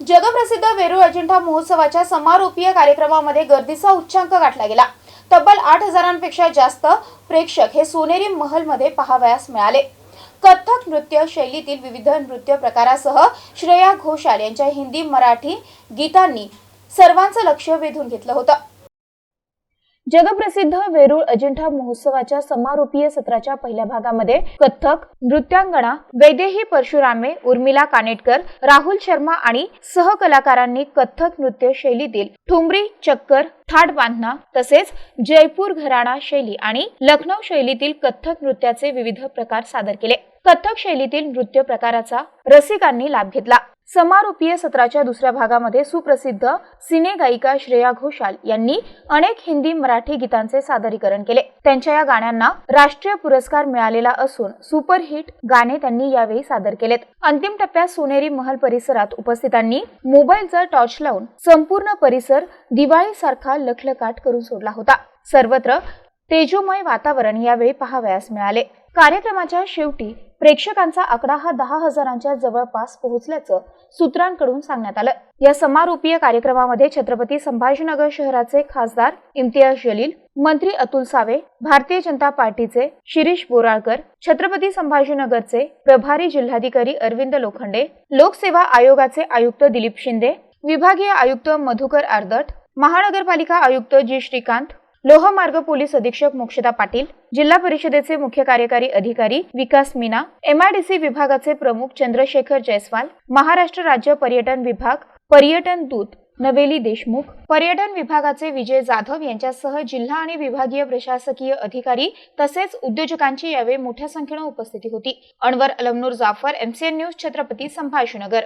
जगप्रसिद्ध वेरूळ अजिंठा महोत्सवाच्या समारोपीय कार्यक्रमामध्ये गर्दीचा उच्चांक गाठला गेला. तब्बल आठ हजारांपेक्षा जास्त प्रेक्षक हे सोनेरी महलमध्ये पाहावयास मिळाले. कथ्थक नृत्य शैलीतील विविध नृत्य प्रकारासह श्रेया घोषाल यांच्या हिंदी मराठी गीतांनी सर्वांचं लक्ष वेधून घेतलं होतं. जगप्रसिद्ध वेरूळ अजिंठा महोत्सवाच्या समारोपीय सत्राच्या पहिल्या भागामध्ये कथ्थक नृत्यांगणा वैदेही परशुरामे उर्मिला कानेटकर राहुल शर्मा आणि सहकलाकारांनी कथ्थक नृत्य शैलीतील ठुमरी चक्कर थाट बांधणा तसेच जयपूर घराणा शैली आणि लखनौ शैलीतील कथ्थक नृत्याचे विविध प्रकार सादर केले. कथ्थक शैलीतील नृत्य प्रकाराचा रसिकांनी लाभ घेतला. समारोपीय सत्राच्या दुसऱ्या भागामध्ये सुप्रसिद्ध सिने गायिका श्रेया घोषाल यांनी अनेक हिंदी मराठी गीतांचे सादरीकरण केले. त्यांच्या या गाण्यांना राष्ट्रीय पुरस्कार मिळालेला असून सुपरहिट गाणे त्यांनी यावेळी सादर केलेत. अंतिम टप्प्यात सोनेरी महल परिसरात उपस्थितांनी मोबाईलचा टॉर्च लावून संपूर्ण परिसर दिवाळीसारखा लखलकाट करून सोडला होता. सर्वत्र तेजोमय वातावरण यावेळी पाहावयास मिळाले. कार्यक्रमाच्या शेवटी प्रेक्षकांचा आकडा हा दहा हजारांच्या जवळपास पोहोचल्याचं सूत्रांकडून सांगण्यात आलं. या समारोपीय कार्यक्रमामध्ये छत्रपती संभाजीनगर शहराचे खासदार इम्तियाज जलील मंत्री अतुल सावे भारतीय जनता पार्टीचे शिरीष बोराळकर छत्रपती संभाजीनगरचे प्रभारी जिल्हाधिकारी अरविंद लोखंडे लोकसेवा आयोगाचे आयुक्त दिलीप शिंदे विभागीय आयुक्त मधुकर आर्दट महानगरपालिका आयुक्त जी श्रीकांत लोहमार्ग पोलीस अधीक्षक मोक्षदा पाटील जिल्हा परिषदेचे मुख्य कार्यकारी अधिकारी विकास मीना एमआयडीसी विभागाचे प्रमुख चंद्रशेखर जयस्वाल महाराष्ट्र राज्य पर्यटन विभाग पर्यटन दूत नवेली देशमुख पर्यटन विभागाचे विजय जाधव यांच्यासह जिल्हा आणि विभागीय प्रशासकीय अधिकारी तसेच उद्योजकांची यावेळी मोठ्या संख्येनं उपस्थिती होती. Anwar Almanoor Jafar MCN news Chhatrapati Sambhajinagar.